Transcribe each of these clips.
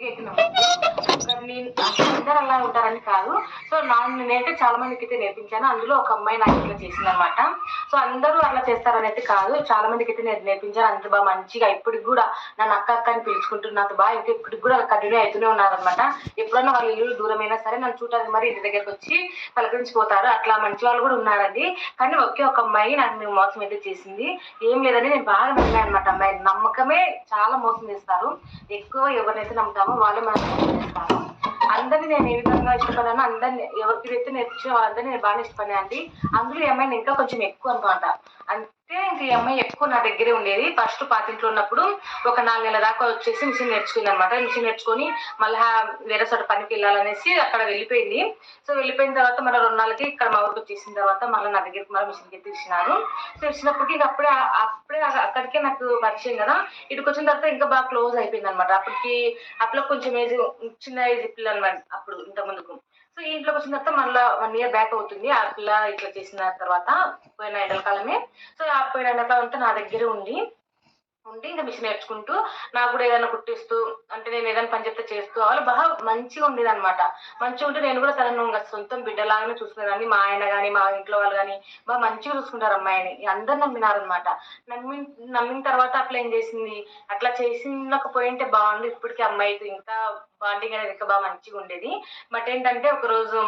एक नंबर। నేను అందరు అలా ఉంటారని కాదు. సో నా నేనైతే చాలా మందికి అయితే నేర్పించాను. అందులో ఒక అమ్మాయి నాకు ఇట్లా చేసింది అనమాట సో అందరూ అట్లా చేస్తారని అయితే కాదు. చాలా మందికి అయితే నేను నేర్పించాను అంత బాగా మంచిగా ఇప్పటికి కూడా నన్ను అక్క అక్క అని పిలుచుకుంటున్నంత నాతో బాగా ఇంకా ఇప్పటికి కూడా కంటిన్యూ అవుతూనే ఉన్నారనమాట ఎప్పుడన్నా వాళ్ళ ఇల్లు దూరమైనా సరే నన్ను చూడడానికి మరి ఇంటి దగ్గరకు వచ్చి పలకరించిపోతారు. అట్లా మంచి వాళ్ళు కూడా ఉన్నారండి. కానీ ఒకే ఒక అమ్మాయి నాకు మోసం అయితే చేసింది. ఏం లేదని నేను బాగా నమ్మాను అనమాట అమ్మాయి నమ్మకమే చాలా మోసం చేస్తారు. ఎక్కువ ఎవరినైతే నమ్ముతామో వాళ్ళే మనం మోసం చేస్తారు. అందరినీ నేను ఏ విధంగా ఇష్టపడాను అందరిని ఎవరికి అయితే నేర్పించిన వాళ్ళందరినీ నేను బాగా ఇష్టపడినా అండి. అందులో ఏమైనా ఇంకా కొంచెం ఎక్కువ అనమాట. అంటే ఇంక ఈ అమ్మాయి ఎక్కువ నా దగ్గరే ఉండేది. ఫస్ట్ పాతింట్లో ఉన్నప్పుడు ఒక నాలుగు నెలల దాకా వచ్చేసి మిషన్ నేర్చుకుంది అనమాట మిషన్ నేర్చుకొని మళ్ళీ వేరే చోట పనికి వెళ్ళాలనేసి అక్కడ వెళ్ళిపోయింది. సో వెళ్ళిపోయిన తర్వాత మన రెండు నాలుగుకి ఇక్కడ మా ఊరికి వచ్చేసిన తర్వాత మళ్ళీ నా దగ్గరికి మళ్ళీ మిషన్కి తీసినారు సో ఇచ్చినప్పటికి అప్పుడే అప్పుడే అక్కడికే నాకు పరిచయం కదా. ఇటుకు వచ్చిన తర్వాత ఇంకా బాగా క్లోజ్ అయిపోయింది అనమాట అప్పటికి అప్పుడు కొంచెం ఏజ్ చిన్న ఏజ్ పిల్లలు అనమాట అప్పుడు ఇంత ముందుకు. సో ఇంట్లోకి వచ్చిన తర్వాత మళ్ళీ వన్ ఇయర్ బ్యాక్ అవుతుంది. ఆ పిల్ల ఇట్లా చేసిన తర్వాత పోయిన ఎండల కాలమే. సో ఆ పోయిన ఎండకాలం అంతా నా దగ్గరే ఉండి ఉండి ఇంకా మిషన్ నేర్చుకుంటూ నాకు కూడా ఏదైనా కుట్టిస్తూ అంటే నేను ఏదైనా పని చెప్తే చేస్తూ వాళ్ళు బాగా మంచిగా ఉండేది అనమాట మంచిగా ఉంటే నేను కూడా తనను ఇంకా సొంతం బిడ్డలాగానే చూసుకునేదాన్ని. మా ఆయన కానీ మా ఇంట్లో వాళ్ళు కానీ బాగా మంచిగా చూసుకుంటారు అమ్మాయిని. అందరు నమ్మినారనమాట నమ్మి నమ్మిన తర్వాత అట్లా ఏం చేసింది? అట్లా చేసినకపోయింటే బాగుండు. ఇప్పటికీ అమ్మాయితో ఇంకా బాండింగ్ అనేది ఇంకా బాగా మంచిగా ఉండేది. బట్ ఏంటంటే ఒకరోజు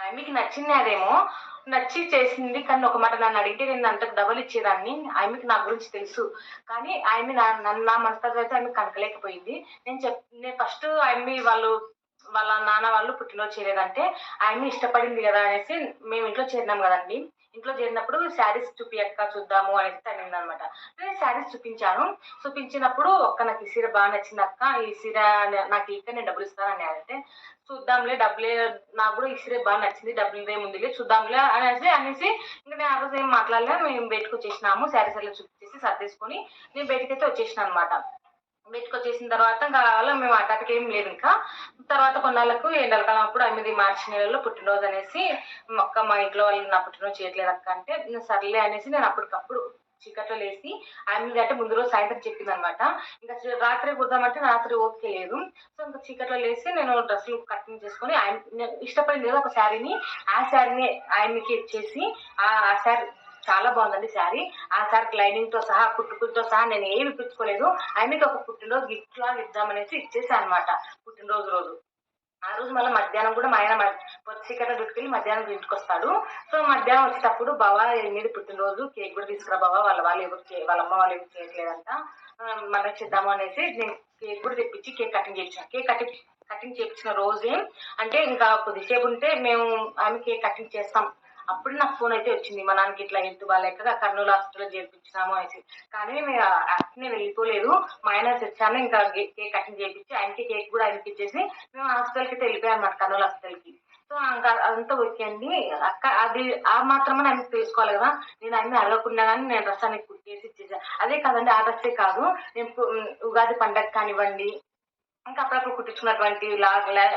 నచ్చింది అదేమో నచ్చి చేసింది కానీ ఒక మాట నన్ను అడిగితే నేను అంతకు డబల్ ఇచ్చేదాన్ని. ఆమెకి నా గురించి తెలుసు. కానీ ఆమె నా నన్ను నా మనస్తత్వం అయితే ఆమె కనకలేకపోయింది నేను చెప్ నేను ఫస్ట్ ఆమె వాళ్ళు వాళ్ళ నాన్న వాళ్ళు పుట్టినరోజు చేయలేదంటే ఆమె ఇష్టపడింది కదా అనేసి మేము ఇంట్లో చేరినాం కదండి. ఇంట్లో చేరినప్పుడు శారీస్ చూపియక్క చూద్దాము అనేసి తనింది అనమాట నేను శారీస్ చూపించాను. చూపించినప్పుడు ఒక్క నాకు ఈ సీర బాగా నచ్చింది అక్క ఈ సీర నాకు ఇక్కడ నేను డబ్బులు ఇస్తాను అని అంటే చూద్దాంలే డబ్బులే నాకు కూడా ఈ సీర బాగా నచ్చింది డబ్బులు ఏముందిలే చూద్దాంలే అనేసి అనేసి ఇంకా నేను ఆ రోజు ఏం మాట్లాడలే మేము బయటకు వచ్చేసినాము శారీస్ అలా చూపించేసి సర్దేసుకొని నేను బయటకైతే అయితే వచ్చేసిన అనమాట. బయటకు తర్వాత ఇంకా వాళ్ళ మేము అటాక్ ఏం లేదు ఇంకా. తర్వాత కొన్నాళ్ళకు ఎండలకాలం అప్పుడు ఎనిమిది మార్చి నెలలో పుట్టినరోజు అనేసి మొక్క మా ఇంట్లో వాళ్ళు నా పుట్టినరోజు చేయట్లేదు అక్క అంటే సర్లే అనేసి నేను అప్పటికప్పుడు చీకట్లో లేసి ఎనిమిది అంటే ముందు రోజు సాయంత్రం చెప్పింది అనమాట ఇంకా రాత్రి కుద్దామంటే రాత్రి ఓపిక లేదు. సో ఇంకా చీకట్లో లేసి నేను డ్రెస్సులు కటింగ్ చేసుకొని ఆయన ఇష్టపడింది కదా ఒక శారీని ఆ శారీని ఆయనకి ఇచ్చేసి ఆ శారీ చాలా బాగుందండి శారీ. ఆ శారీకి లైనింగ్తో సహా కుట్టుకులతో సహా నేను ఏమి ఇప్పించుకోలేదు ఆయనకి ఒక పుట్టినరోజు గిఫ్ట్ లాగా ఇద్దామనేసి ఇచ్చేసాను అనమాట పుట్టినరోజు రోజు. ఆ రోజు మళ్ళీ మధ్యాహ్నం కూడా మా ఆయన పొద్దుకట దుట్టుకెళ్ళి మధ్యాహ్నం ఇంటికి వస్తాడు. సో మధ్యాహ్నం వచ్చేటప్పుడు బావా ఎనిమిది పుట్టినరోజు కేక్ కూడా తీసుకురా బావా వాళ్ళ వాళ్ళు ఎవరు చే- వాళ్ళ అమ్మ వాళ్ళు ఎవరు చేయట్లేదంట. మనం చేద్దాము అనేసి నేను కేక్ కూడా తెప్పించి కేక్ కటింగ్ చేయించాను కేక్ కటింగ్ కటింగ్ చేయించిన రోజే అంటే ఇంకా కొద్దిసేపు ఉంటే మేము ఆమె కేక్ కటింగ్ చేస్తాం. అప్పుడు నాకు ఫోన్ అయితే వచ్చింది. మా నాన్నకి ఇట్లా హెల్త్ బాగాలేక కర్నూలు హాస్పిటల్ చేర్పించినాము అనేసి. కానీ మేము అట్నే వెళ్ళిపోలేదు. మా ఆయన తెచ్చాను ఇంకా కేక్ కటింగ్ చేయించి ఆయనకి కేక్ కూడా ఆయనకి ఇచ్చేసి మేము హాస్పిటల్కి అయితే వెళ్ళిపోయాం అన్నమాట కర్నూలు హాస్పిటల్కి సో ఇంకా అంతా ఓకే అండి. అక్క అది ఆ మాత్రమే ఆయనకు తెలుసుకోవాలి కదా. నేను అన్ని అడగకుండా కానీ నేను డ్రెస్ అనేది కుట్టేసి ఇచ్చేసాను అదే కాదండి ఆ డ్రెస్సే కాదు. నేను ఉగాది పండగ కానివ్వండి ఇంకా అప్పుడప్పుడు కుట్టించుకున్నటువంటి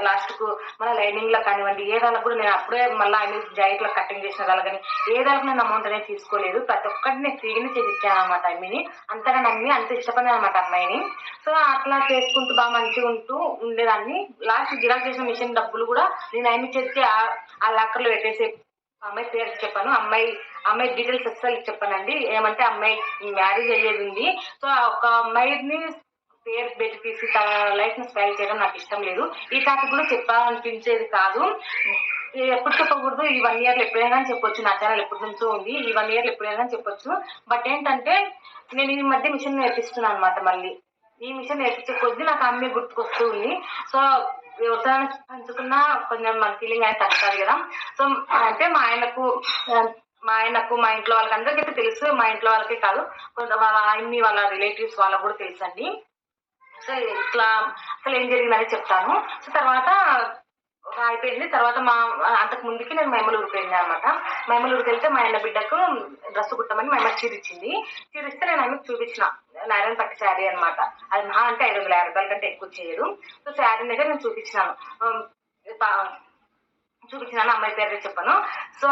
లాస్ట్కు మన లైనింగ్లో కానివ్వండి ఏదైనా కూడా నేను అప్పుడే మళ్ళీ ఆయన జాకెట్లో కటింగ్ చేసిన వాళ్ళు కానీ ఏదైనా నేను అమౌంట్ అనేది తీసుకోలేదు. ప్రతి ఒక్కటి నేను ఫ్రీగానే చేసి ఇచ్చాను అనమాట అమ్మిని. అంతగా నమ్మి అంత ఇష్టపడిన అనమాట అమ్మాయిని. సో అట్లా చేసుకుంటూ బాగా మంచిగా ఉంటూ ఉండేదాన్ని. లాస్ట్ జిరాక్ చేసిన మిషన్ డబ్బులు కూడా నేను ఆయన చేస్తే ఆ- ఆ లాకర్లో పెట్టేసి అమ్మాయి పేరు చెప్పాను. అమ్మాయి అమ్మాయి డీటెయిల్స్ అసలు చెప్పానండి. ఏమంటే అమ్మాయి మ్యారేజ్ అయ్యేది ఉంది. సో ఒక అమ్మాయిని పేరు పెట్టి తీసి తన లైఫ్ని స్పైల్ చేయడం నాకు ఇష్టం లేదు. ఈ టాపిక్ కూడా చెప్పాలనిపించేది కాదు. ఎప్పుడు చెప్పకూడదు ఈ వన్ ఇయర్ ఎప్పుడైనా చెప్పొచ్చు. నా ఛానల్ ఎప్పటి నుంచో ఉంది ఈ వన్ ఇయర్ ఎప్పుడైనా చెప్పొచ్చు. బట్ ఏంటంటే నేను ఈ మధ్య మిషన్ నేర్పిస్తున్నాను అనమాట మళ్ళీ. ఈ మిషన్ నేర్పించే కొద్దీ నాకు అమ్మే గుర్తుకొస్తూ ఉంది. సో వ్యవసాయం పంచుకున్నా కొంచెం మన ఫీలింగ్ అనేది తగ్గుతుంది కదా. సో అంటే మా ఆయనకు మా ఆయనకు మా ఇంట్లో వాళ్ళకి అందరికైతే తెలుసు. మా ఇంట్లో వాళ్ళకే కాదు. కొంత వాళ్ళ ఆయన్ని వాళ్ళ రిలేటివ్స్ వాళ్ళకు కూడా తెలుసు అండి సో ఇట్లా అసలు ఏం జరిగిందని చెప్తాను. సో తర్వాత అయిపోయింది తర్వాత మా అంతకు ముందుకి నేను మైమలూరుకి వెళ్ళాను అనమాట మైమలూరుకి వెళ్తే మా ఆయన బిడ్డకు డ్రెస్ కుట్టమని మా అమ్మ చీర ఇచ్చింది చీర ఇస్తే నేను ఆమెకు చూపించిన. నారాయణ పట్టు శారీ అనమాట అది మహా అంటే ఐదు వందల యాభై రూపాయల కంటే ఎక్కువ చేయరు సో శారీ దగ్గర నేను చూపించినాను. చూపించినాను అమ్మాయి పేరు చెప్పాను. సో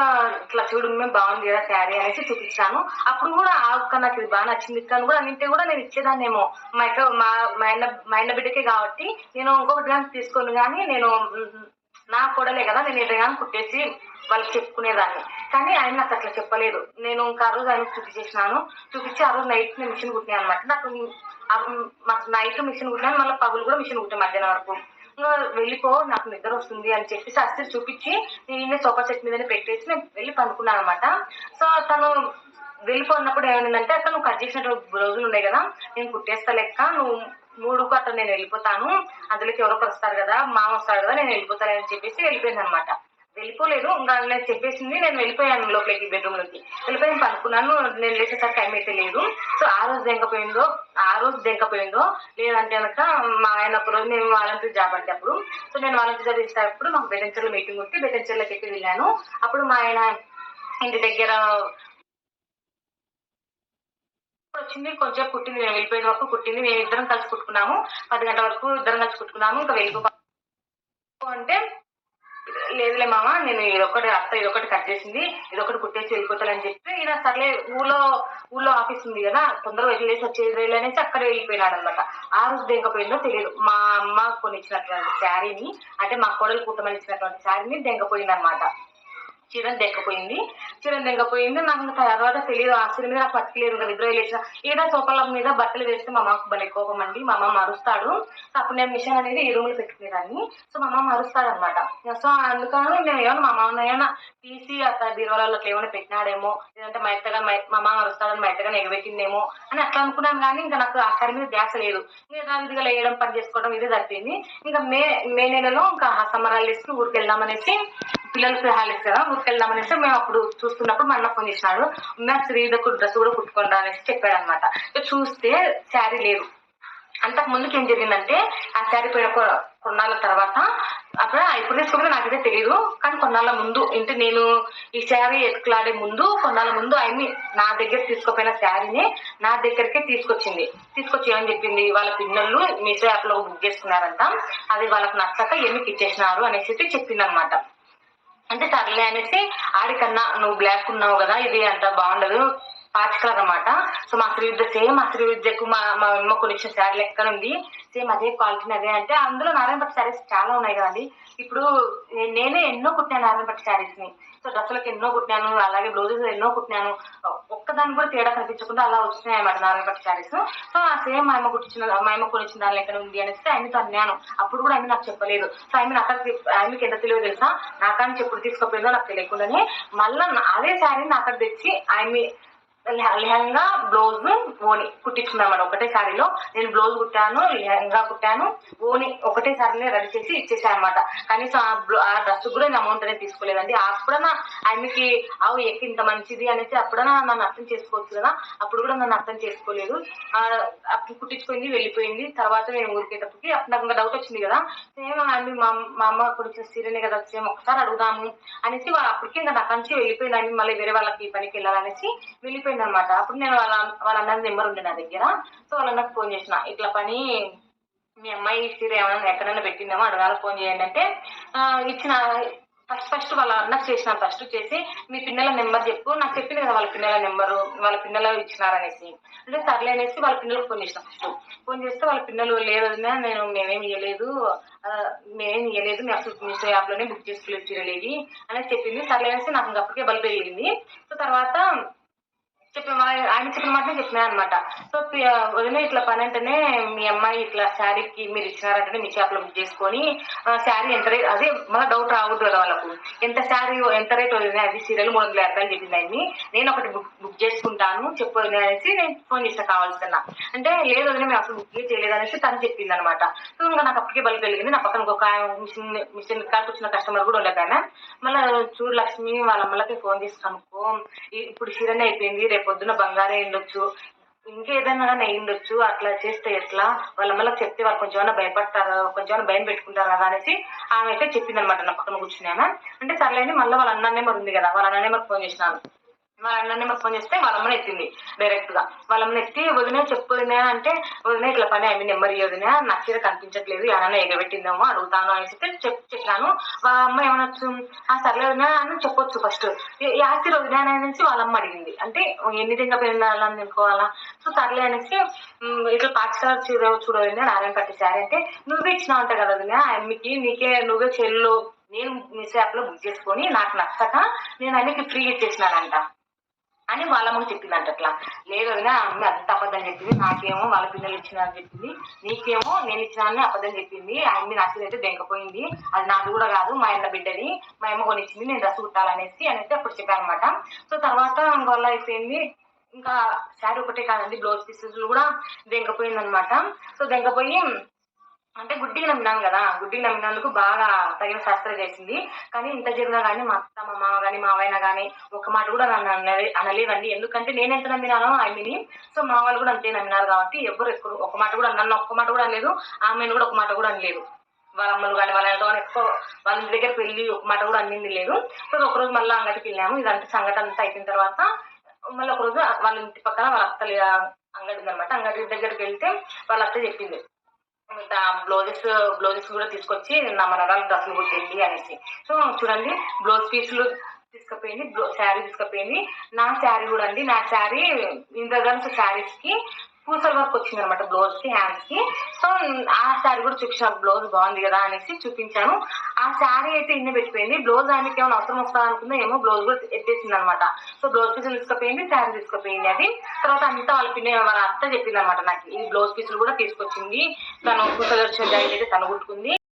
ఇట్లా చూడు మేము బాగుంది కదా శారీ అనేసి చూపించాను. అప్పుడు కూడా ఆ అక్క నాకు ఇది బాగా నచ్చింది కానీ కూడా అన్నింటి కూడా నేను ఇచ్చేదాన్నేమో. మా యొక్క మా మా మా బిడ్డకే కాబట్టి నేను ఇంకొకటి కానీ తీసుకోను కానీ నేను నా కూడలే కదా నేను ఏదైనా కానీ కుట్టేసి వాళ్ళకి చెప్పుకునేదాన్ని. కానీ ఆయన నాకు అట్లా చెప్పలేదు. నేను ఇంకా ఆ రోజు ఆయన చూపించేసినాను చూపించి ఆ రోజు నైట్ నేను మిషన్ కుట్టినాను అనమాట. నాకు నైట్ మిషన్ కుట్టినాను మళ్ళీ పగులు కూడా మిషన్ కుట్టాను మధ్యాహ్నం వరకు. లో వెళ్ళిపో నాకు నిద్ర వస్తుంది అని చెప్పేసి అస్సలు చూపించి నేను సోఫా సెట్ మీదనే పెట్టేసి నేను వెళ్ళి పనుకున్నాను అనమాట సో తను వెళ్ళిపోయినప్పుడు ఏమైందంటే అక్కడ నువ్వు కట్ చేసిన రోజులు ఉన్నాయి కదా నేను కుట్టేస్తా లెక్క నువ్వు మూడుకు అట్లా నేను వెళ్ళిపోతాను అందులోకి ఎవరో వస్తారు కదా మామ వస్తాడు కదా నేను వెళ్ళిపోతాను అని చెప్పేసి వెళ్ళిపోయింది అనమాట వెళ్ళిపోలేదు. ఇంకా నేను చెప్పేసింది నేను వెళ్ళిపోయాను లోపలికి బెడ్రూమ్లోకి. వెళ్ళిపోయాను పనుకున్నాను నేను లేచేసరికి టైం అయితే లేదు. సో ఆ రోజు దెంకపోయిందో ఆ రోజు దెంకపోయిందో లేదంటే కనుక మా ఆయన ఒక రోజు నేను వాలంటీర్ జాబ్ అంటే అప్పుడు. సో నేను వాలంటీర్ జాబ్ చేసేటప్పుడు మాకు బెటెన్చర్లో మీటింగ్ ఉంటే బెటెన్చర్లోకి ఎక్కి వెళ్ళాను. అప్పుడు మా ఆయన ఇంటి దగ్గర వచ్చింది కొంచెం కుట్టింది. మేము వెళ్ళిపోయిన వరకు కుట్టింది. మేము ఇద్దరం కలిసి కుట్టుకున్నాము. పది గంటల వరకు ఇద్దరం కలిసి కుట్టుకున్నాము. ఇంకా వెళ్ళిపో అంటే లేదులే మామ నేను ఇదొకటి అత్త ఇదొకటి కట్ చేసింది ఇదొకటి కుట్టేసి వెళ్ళిపోతానని చెప్పి ఈయన సర్లే ఊళ్ళో ఊళ్ళో ఆఫీస్ ఉంది కదా తొందరగా వెళ్ళేసి వచ్చేది అనేసి అక్కడ వెళ్ళిపోయినాడు అనమాట ఆ రోజు దెంకపోయిందో తెలియదు. మా అమ్మ కొనిచ్చినటువంటి శారీని అంటే మా కోడలు కుటుంబం ఇచ్చినటువంటి శారీని దెంకపోయింది అనమాట చీరను దెక్కపోయింది చీరను దెంకపోయింది నాకు ఇంకా తర్వాత తెలియదు. ఆశ్చర్యం మీద నాకు పట్టుకోలేదు ఇంకా నిద్ర లేచిన ఏదో సోపల మీద బట్టలు వేస్తే మా అమ్మకు భలే కోపం అండి. మా అమ్మ మరుస్తాడు. అప్పుడు నేను మిషన్ అనేది ఈ రూమ్లో పెట్టుకునేదాన్ని. సో మా అమ్మ మరుస్తాడు అనమాట సో అందుకని నేను ఏమన్నా మా అమ్మ ఏమైనా తీసి అట్లా బీరువాలలో అట్లా ఏమైనా పెట్టినాడేమో. లేదంటే మా ఎత్తగా మా అమ్మ మరుస్తాడని మా ఎత్తగా ఎగబెట్టిందేమో అని అట్లా అనుకున్నాను కానీ ఇంకా నాకు ఆ సారి మీద ధ్యాస లేదు. ఇంకా ఇదిగా వేయడం పని చేసుకోవడం ఇదే సరిపోయింది. ఇంకా మే మే నెలలో ఇంకా సమ్మర్ హాలిడేస్కి ఊరికి వెళ్దామనేసి పిల్లలకి హాలిడేస్ కదా ఊరికెళ్దామనేసి మేము అప్పుడు చూస్తున్నప్పుడు మా అన్న ఫోన్ చేసినాడు. నాకు శ్రీదకు డ్రెస్ కూడా కుట్టుకుంటా అనేసి చెప్పాడు అనమాట చూస్తే శారీ లేదు. అంతకు ముందుకు ఏం జరిగిందంటే ఆ శారీ పోయిన కొన్నాళ్ళ తర్వాత అక్కడ ఇప్పుడు తీసుకుంటే నాకైతే తెలియదు కానీ కొన్నాళ్ళ ముందు అంటే నేను ఈ శారీ ఎత్తుకులాడే ముందు కొన్నాళ్ళ ముందు ఆయన్ని నా దగ్గర తీసుకుపోయిన శారీని నా దగ్గరికే తీసుకొచ్చింది. తీసుకొచ్చి ఏమని చెప్పింది? వాళ్ళ పిల్లలు మీషో యాప్లో బుక్ చేసుకున్నారంట. అది వాళ్ళకి నచ్చక ఏమి ఇచ్చేసినారు అనేసి చెప్పింది అనమాట అంటే సర్లే అనేసి ఆడికన్నా నువ్వు బ్లాక్ ఉన్నావు కదా ఇది అంత బాగుండదు. పాచ్ అనమాట సో మా శ్రీవిద్య సేమ్ మా శ్రీవిద్యకు మా మా అమ్మ కొనిచ్చిన శారీ లెక్క ఉంది. సేమ్ అదే క్వాలిటీ అదే అంటే అందులో నారాయణ పట్టు శారీస్ చాలా ఉన్నాయి కదండి. ఇప్పుడు నేనే ఎన్నో కుట్టాను నారాయణ పట్టు శారీస్ని సో డ్రెస్సులకు ఎన్నో కుట్టాను అలాగే బ్లౌజెస్ ఎన్నో కుట్టాను ఒక్కదాన్ని కూడా తేడా కనిపించకుండా అలా వచ్చినాయి అన్నమాట నారాయణ పట్టు శారీస్. సో ఆ సేమ్ మా అమ్మ కుట్టించిన మా అమ్మ కొనిచ్చిన దాని లెక్క ఉంది అనేసి ఆయనతో అన్నాను. అప్పుడు కూడా ఆయన నాకు చెప్పలేదు. సో ఆమె నాకు ఆమెకి ఎంత తెలియదు తెలుసా? నాకని ఎప్పుడు తీసుకుపోయిందో నాకు తెలియకుండానే మళ్ళీ అదే శారీని నాకు తెచ్చి ఆమె లెహంగా బ్లౌజ్ ఓని కుట్టించుకున్నాం ఒకటే సారీలో నేను బ్లౌజ్ కుట్టాను లెహంగా కుట్టాను ఓని ఒకటే సారీనే రెడీ చేసి ఇచ్చేసాను అనమాట కనీసం ఆ ఆ డ్రెస్ కూడా నేను అమౌంట్ అనేది తీసుకోలేదండి. అప్పుడన్నా ఆయనకి అవు ఎక్కి ఇంత మంచిది అనేసి అప్పుడన్నా నన్ను అర్థం చేసుకోవచ్చు కదా. అప్పుడు కూడా నన్ను అర్థం చేసుకోలేదు. అప్పుడు కుట్టించుకుంది వెళ్ళిపోయింది. తర్వాత నేను ఊరికేటప్పటికి అప్పుడు నాకు ఇంకా డౌట్ వచ్చింది కదా. సేమ్ ఆమె మా మా అమ్మ కుడిచిన సీరియనే కదా సేమ్ ఒకసారి అడుగుదాము అనేసి అప్పటికే ఇంకా నాకు నుంచి వెళ్ళిపోయింది ఆమె మళ్ళీ వేరే వాళ్ళకి పనికి వెళ్ళాలనేసి వెళ్ళిపోయింది. అనమాట అప్పుడు నేను వాళ్ళ వాళ్ళ అన్న నెంబర్ ఉండే నా దగ్గర. సో వాళ్ళ అన్నకు ఫోన్ చేసిన. ఇట్లా పని మీ అమ్మాయి సీర ఏమైనా ఎక్కడైనా పెట్టిందేమో అడగాలి ఫోన్ చేయండి అంటే ఇచ్చిన ఫస్ట్ ఫస్ట్ వాళ్ళ అన్నకు చేసిన ఫస్ట్ చేసి మీ పిల్లల నెంబర్ చెప్పు. నాకు చెప్పింది కదా వాళ్ళ పిల్లల నెంబరు వాళ్ళ పిల్లలు ఇచ్చినారనేసి. అంటే సర్లే అనేసి వాళ్ళ పిల్లలకు ఫోన్ చేసిన ఫస్ట్. ఫోన్ చేస్తే వాళ్ళ పిల్లలు లేదు నేను మేమేం ఇవ్వలేదు మేమేం ఇవ్వలేదు మీ అసలు మీషో యాప్లోనే బుక్ చేసుకోలేదు చీరలేది అనేసి చెప్పింది. సర్లే అనేసి నాకు ఇంకా అప్పటికే బల్బ్ వెళ్ళింది సో తర్వాత చెప్పిన ఆయన చెప్పిన మాటనే చెప్పినా అనమాట సో వదిన ఇట్లా పని అంటేనే మీ అమ్మాయి ఇట్లా శారీకి మీరు ఇచ్చినారంటే మీ చేపలు బుక్ చేసుకొని శారీ ఎంత రేట్ అదే మళ్ళీ డౌట్ రావద్దు కదా వాళ్ళకు. ఎంత శారీ ఎంత రేట్ వదిన అది సీరియల్ మూడు వందల యాభై చెప్పింది ఆయన్ని. నేను ఒకటి బుక్ బుక్ చేసుకుంటాను చెప్పు అనేసి నేను ఫోన్ చేసిన కావాల్సిన. అంటే లేదు వదిన మేము అసలు బుక్ చేయలేదు అనేసి తను చెప్పింది అనమాట సో ఇంకా నాకు అప్పటికే బలి కలిగింది నా పక్కన ఒక మిషన్ మిషన్ కాడికి వచ్చిన కస్టమర్ కూడా ఉండదు ఆయన. మళ్ళీ చూడు లక్ష్మి వాళ్ళ అమ్మలకి ఫోన్ చేసి కనుక్కో. ఇప్పుడు చీరనే అయిపోయింది రేపు పొద్దున బంగారే ఉండొచ్చు ఇంకేదైనా కానీ అట్లా చేస్తే ఎట్లా? వాళ్ళ మళ్ళీ చెప్తే వాళ్ళు కొంచెం భయపడతారు? కొంచెం భయం పెట్టుకుంటారు? కదా అనేసి ఆమె అయితే చెప్పింది అనమాట నా పక్కన కూర్చుని అంటే సర్లేని మళ్ళీ వాళ్ళ అన్న నెంబర్ ఉంది కదా. వాళ్ళ అన్న నెంబర్ ఫోన్ చేసినాను వాళ్ళ అన్న నెంబర్ ఫోన్ చేస్తే వాళ్ళ అమ్మని ఎత్తింది డైరెక్ట్గా. వాళ్ళ అమ్మని ఎత్తి వదిన చెప్పు అంటే వదిన ఇట్లా పని ఆమె నెంబర్ వదిన నాకు చీర కనిపించట్లేదు ఏమైనా ఎగబెట్టిందేమో అడుగుతాను అని చెప్పి చెప్ చెప్పాను వాళ్ళ అమ్మ ఏమనొచ్చు? ఆ సర్లే వదినా అని చెప్పొచ్చు ఫస్ట్ యాసిర వదినా అనేసి వాళ్ళ అమ్మ అడిగింది. అంటే ఎన్ని దగ్గర పెళ్ళాలని తెలుసుకోవాలా? సో సర్లే అనేసి ఇట్లా పాఠశాల చీర చూడవదినా నారాయణ పట్టి శారీ అంటే నువ్వే ఇచ్చినావు అంట కదా వదినా అమ్మకి నీకే నువ్వే చెల్లు. నేను మీ యాప్లో బుక్ చేసుకొని నాకు నచ్చక నేను ఆయనకి ఫ్రీ ఇచ్చేసినానంట. అని వాళ్ళ అమ్మకి చెప్పిందంట అట్లా. లేదు వదినా అమ్మ అంత అబద్ధం చెప్పింది నాకేమో వాళ్ళ పిల్లలు ఇచ్చినారని చెప్పింది. నీకేమో నేను ఇచ్చిన అబద్ధం చెప్పింది ఆయన్ని నచ్చదైతే దెంకపోయింది అది నాది కూడా కాదు మా ఇంట్లో బిడ్డది మా అమ్మ కొనిచ్చింది నేను డ్రెస్ కుట్టాలనేసి అనేది అప్పుడు చెప్పాను అనమాట సో తర్వాత వల్ల అయిపోయింది ఇంకా శారీ ఒకటే కాదండి బ్లౌజ్ పీసెస్ కూడా దెంకపోయింది అనమాట సో దెంకపోయి అంటే గుడ్డిగా నమ్మినాం కదా గుడ్డిగా నమ్మినందుకు బాగా తగిన శాస్త్రం చేసింది. కానీ ఇంత జరిగినా కానీ మా అత్త మా మామ కానీ మా ఆయన కానీ ఒక మాట కూడా నన్ను అనలే అనలేదండి. ఎందుకంటే నేను ఎంత నమ్మినానో ఆమెని సో మా వాళ్ళు కూడా అంతే నమ్మినారు కాబట్టి ఎవరు ఎక్కువ ఒక మాట కూడా నన్ను ఒక్క మాట కూడా అనలేదు ఆమెను కూడా ఒక మాట కూడా అనలేదు. వాళ్ళ అమ్మలు కానీ వాళ్ళ కానీ ఎక్కువ వాళ్ళ ఇంటి దగ్గర పెళ్ళి ఒక మాట కూడా అన్నింది లేదు. సో ఒకరోజు మళ్ళీ అంగడికి వెళ్ళాము. ఇదంతా సంఘటన అంతా అయిపోయిన తర్వాత మళ్ళీ ఒకరోజు వాళ్ళ ఇంటి పక్కన వాళ్ళ అత్తలు అంగడి ఉందన్నమాట. అంగడి దగ్గరికి వెళ్తే వాళ్ళ అత్త చెప్పింది. బ్లౌజెస్ బ్లౌజెస్ కూడా తీసుకొచ్చి నా మనరాలు డ్రెస్సులు కుట్టింది అనేసి. సో చూడండి బ్లౌజ్ పీసులు తీసుకుపోయింది బ్లౌ శారీ తీసుకుపోయింది. నా శారీ కూడా అండి నా శారీ ఇంద్రగన్స్ శారీస్కి పూసల వర్క్ వచ్చింది అనమాట బ్లౌజ్కి హ్యాండ్స్కి. సో ఆ శారీ కూడా చూపించిన బ్లౌజ్ బాగుంది కదా అనేసి చూపించాను. ఆ శారీ అయితే ఇన్ని పెట్టిపోయింది. బ్లౌజ్ ఆమెకి ఏమైనా అవసరం వస్తా అనుకుందో ఏమో బ్లౌజ్ కూడా ఎత్తేసింది అనమాట సో బ్లౌజ్ పీసులు తీసుకుపోయింది శారీ తీసుకుపోయింది అది. తర్వాత అంతా వాళ్ళ పిన్ని వాళ్ళ అత్త చెప్పింది అనమాట నాకు. ఈ బ్లౌజ్ పీసులు కూడా తీసుకొచ్చింది. తను పూసలు వచ్చిన జాకెట్ అయితే తను కుట్టుకుంది.